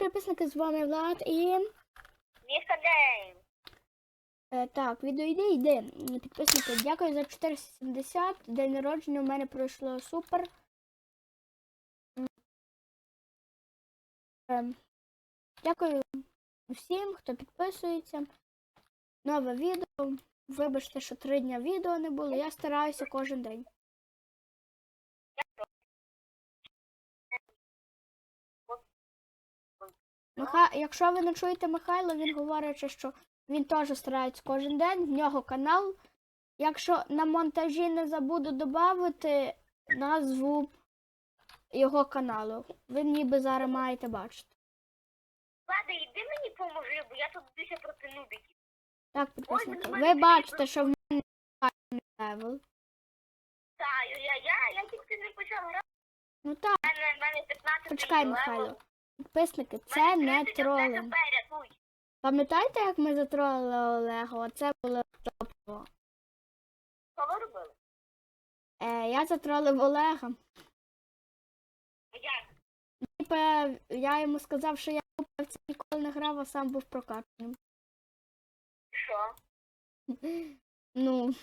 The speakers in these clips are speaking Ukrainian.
підписники, з вами Влад і. Міста Гейм. Е, так, відео йде, йде. Підписники, дякую за 470. День народження у мене пройшло супер. Ем, Дякую всім, хто підписується. Нове відео. Вибачте, що три дня відео не було. Я стараюся кожен день. Миха... Якщо ви не чуєте Михайла, він говорить, що він теж старається кожен день, в нього канал. Якщо на монтажі не забуду додати назву його каналу, ви ніби зараз маєте бачити. Влада, йди мені поможи, бо я тут більше проти нубіків. Так, підписники, ви бачите, що в мене левел. Та, я, я, я тільки не почав грати. Ну так, У мене, мене 15 почекай. Михайло. Підписники, це не 30, тролинг. Пам'ятаєте, як ми затролили Олега? Оце було топово. Що ви робили? Е, я затролив Олега. Як? Типа, я йому сказав, що я в це ніколи не грав, а сам був прокачаним. Що? Ну.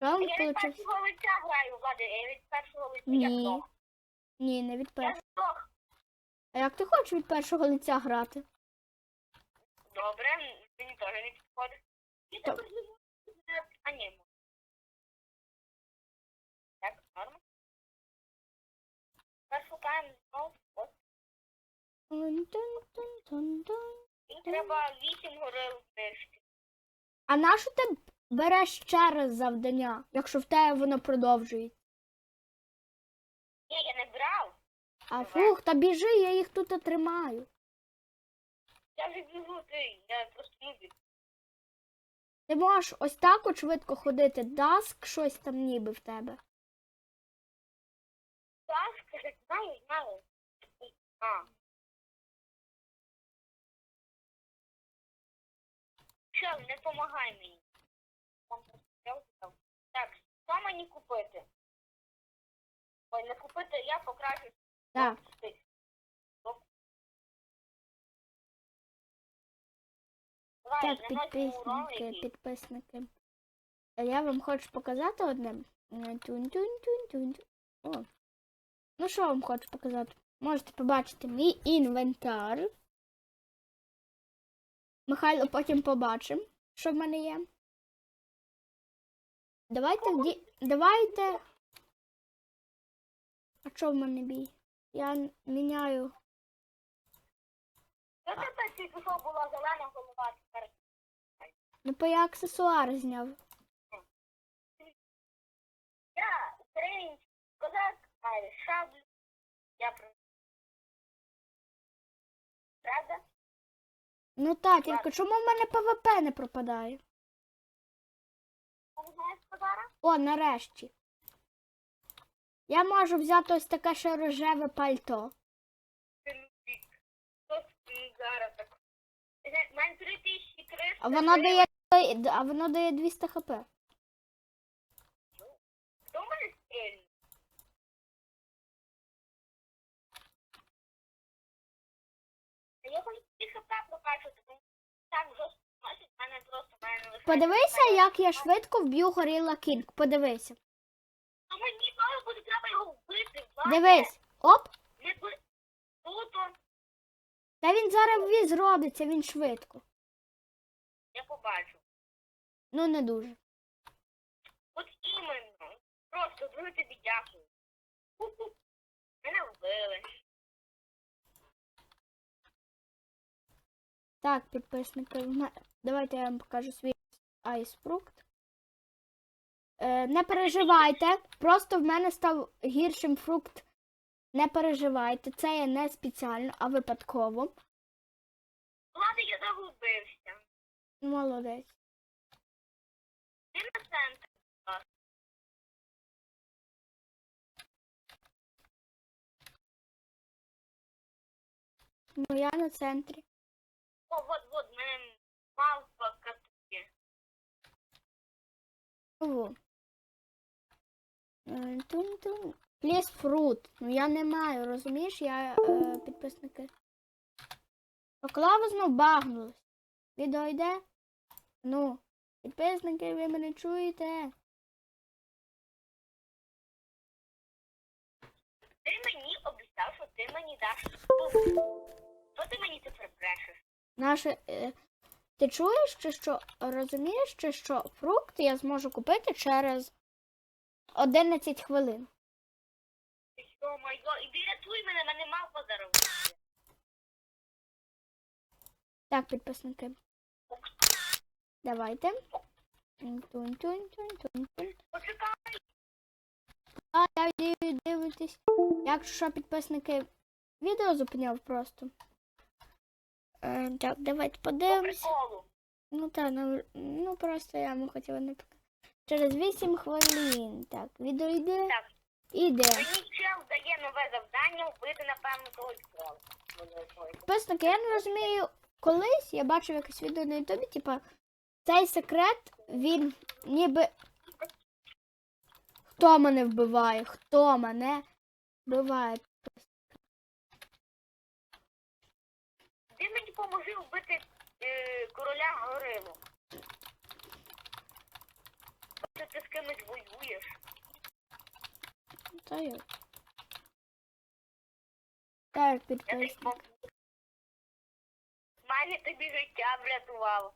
Я від вийшло? першого лиця граю, Влада, я від першого лиця. Ні. Ні, не від Я першого. здох. А як ти хочеш від першого лиця грати? Добре, мені теж не підходить. І Так. А ні. Так, норм. Тепер шукаємо знову. От. І треба 8 горил знищити. А нащо ти береш ще раз завдання, якщо в тебе воно продовжується? Ні, я не брав. А фух, та біжи, я їх тут тримаю. Я вже біжу, ти, я просто нубік. Ти можеш ось так от швидко ходити, даск щось там ніби в тебе. Скажи, знаю, знаю. А. Що, не помагай мені. Так, що мені купити? Ой, не купити, я покращу. Так. Так, підписники, підписники. А Я вам хочу показати одне. Тун-тун-тун-тун. О. Ну що вам хочу показати? Можете побачити мій інвентар. Михайло потім побачимо, що в мене є. Давайте. Давайте. А що в мене бій? Я міняю. Ну, тепер тільки що була зелена голова, тепер Ну, по я аксесуари зняв. Я український козак, маю шаблю. Я про... Правда? Ну так, тільки чому в мене ПВП не пропадає? Ти? О, нарешті. Я можу взяти ось таке ще рожеве пальто. Ти бік. Хто ти зараз так? Ти знаєш, в мене 3300. А воно дає а воно дає 200 хп. Хто мене стрільний? Я хочу ці хп прокачувати, тому так жорстко носить, мене просто мене лише... Подивися, як я швидко вб'ю Горіла Кінг. Подивися. Ну мені знову буде треба його вбити. Дивись. Оп. Та він зараз віз родиться, він швидко. Я побачу. Ну не дуже. От іменно. Просто дуже тобі дякую. Мене вбили. Так, підписники, давайте я вам покажу свій айсфрукт. Е, не переживайте, просто в мене став гіршим фрукт. Не переживайте, це є не спеціально, а випадково. Влада, я загубився. Молодець. Ти на центр. Ну я на центрі. О, вот, мене мавпа катує. Ого. Тун-тун. Пліс фрут. Ну я не маю, розумієш, я е, підписники. То клава знов багнулась. Відео йде? Ну, підписники, ви мене чуєте? Ти мені обіцяв, що ти мені даш. Що ти мені тепер брешеш? Наше. Е, ти чуєш, чи що? Розумієш, чи що фрукт я зможу купити через 11 хвилин. Ти що, майго, іди рятуй мене, мене мавпа заробити. Так, підписники. Давайте. Тунь-тунь-тунь-тунь-тунь. Почекай. А, я див- дивитесь. Якщо що, підписники відео зупиняв просто. Е, так, давайте подивимось. Ну так, ну, ну просто я вам хотіла не показати. Через 8 хвилин. Так, відео йде. Так. Іде. Мені чел дає нове завдання вбити, напевно, когось кролика. Підписники, я не розумію. Колись я бачив якесь відео на Ютубі, типа, цей секрет, він ніби. Хто мене вбиває? Хто мене вбиває? Ти мені поможи вбити е, короля горилу. Бачу, ти з кимось воюєш. Та я. Так, пом- Майже тобі життя врятував.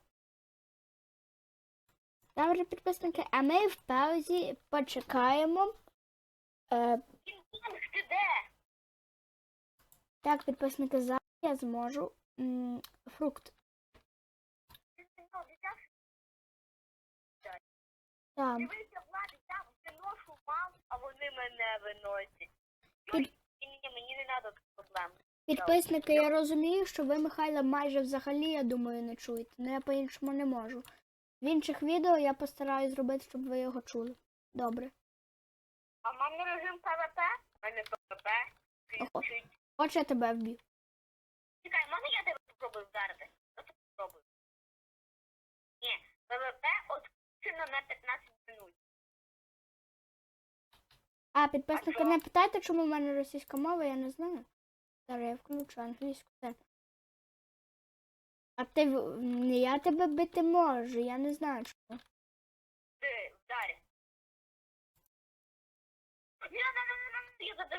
Добре, підписники, а ми в паузі почекаємо. Е, ти де? так, підписники, зараз я зможу. м, фрукт. Там. Дивися, влади, там виношу мам, а вони мене виносять. Під- Ні, ні, мені не треба проблем. Підписники, я розумію, що ви Михайла майже взагалі, я думаю, не чуєте. але я по-іншому не можу. В інших відео я постараюсь зробити, щоб ви його чули. Добре. А в мене режим ПВП? У мене ПВП. Хоч я тебе вб'ю. Чекай, можна я тебе спробую вдарити? Спробую. Ні, ПВП відключено на 15 минут. А, підписники, не питайте, чому в мене російська мова, я не знаю. Зараз я включу англійську. А ти я тебе бити можу, я не знаю чому. Ти вдарі.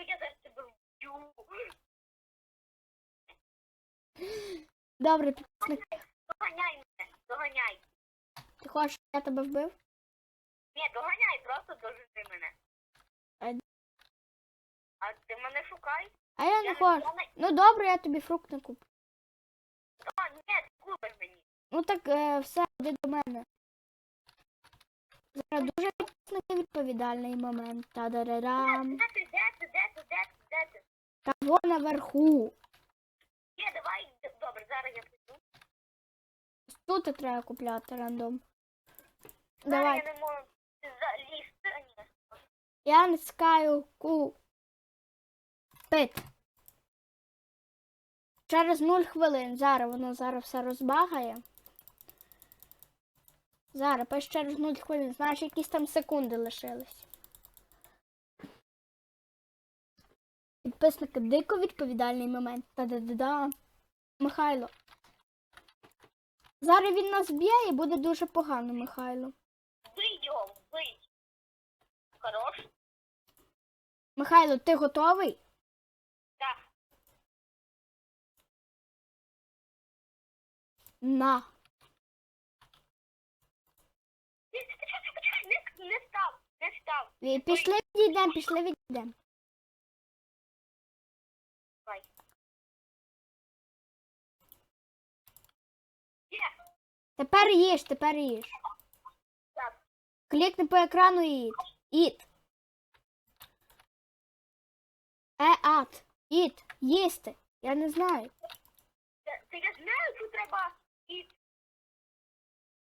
Я зараз тебе вб'ю. Добре, підписник, Доганяй мене, доганяй. Хочеш, я тебе вбив? Ні, доганяй, просто дожити мене. А- А ти мене шукай. А я не Я хочу. не... Ну добре, я тобі фрукт не куплю. О, ні, ти купиш мені. Ну так е, все, йди до мене. Зараз дуже відповідальний момент. Та-да-да-дам. Де ти, де ти, де ти, де ти, де ти? Та во наверху. Ні, давай, добре, зараз я прийду. Тут треба купляти рандом. Давай. я не можу залізти. А, ні. Я натискаю ку. Пит. Через 0 хвилин. Зараз воно зараз все розбагає. Зараз, пише через 0 хвилин. Знаєш, якісь там секунди лишились. Підписники дико відповідальний момент. Та-да-да-да. Михайло. Зараз він нас б'є і буде дуже погано, Михайло. Вбий його. Хорош? Михайло, ти готовий? Так. На. Почекай, почекай, не, не став, не став. Ві- Пішли відійдемо, пішли відійдемо. Давай. Є, Тепер їж, тепер їж. Так. Клікни по екрану і. Іт. Е, ат. Іт. Їсти. Я не знаю. Це я знаю, що треба і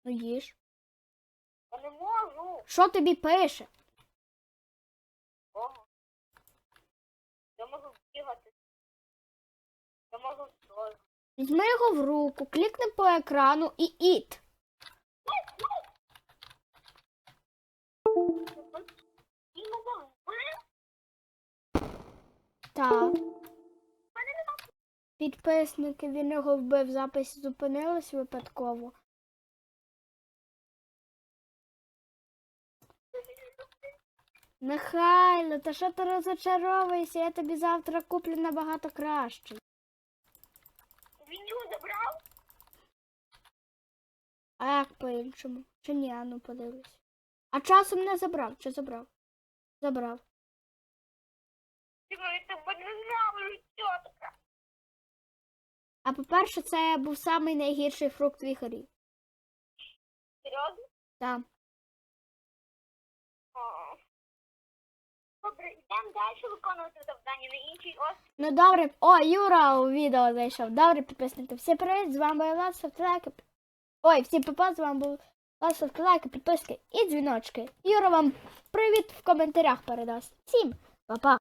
Ну їж. я не можу. Що тобі пише? Ого. Я можу бігати. Я можу. Візьми його в руку, клікни по екрану і іт. Так. підписники, він його вбив, запис зупинилась випадково. Михайло, та що ти розочаровуєшся? Я тобі завтра куплю набагато краще. Він його забрав? А як по-іншому? Чи ні, а ну подивлюсь. А часом не забрав, чи забрав? Забрав. А по-перше, це був самий найгірший фрукт в ігрі. Серйозно? Так. Добре, йдемо далі виконувати завдання на інший острів. Ну добре. О, Юра у відео зайшов. Добре, підписники. Всім привіт, з вами був Влад, ставте лайки. Ой, всім папа, з вами був Влад, ставте лайки, підписки і дзвіночки. Юра вам привіт в коментарях передасть. Всім па-па.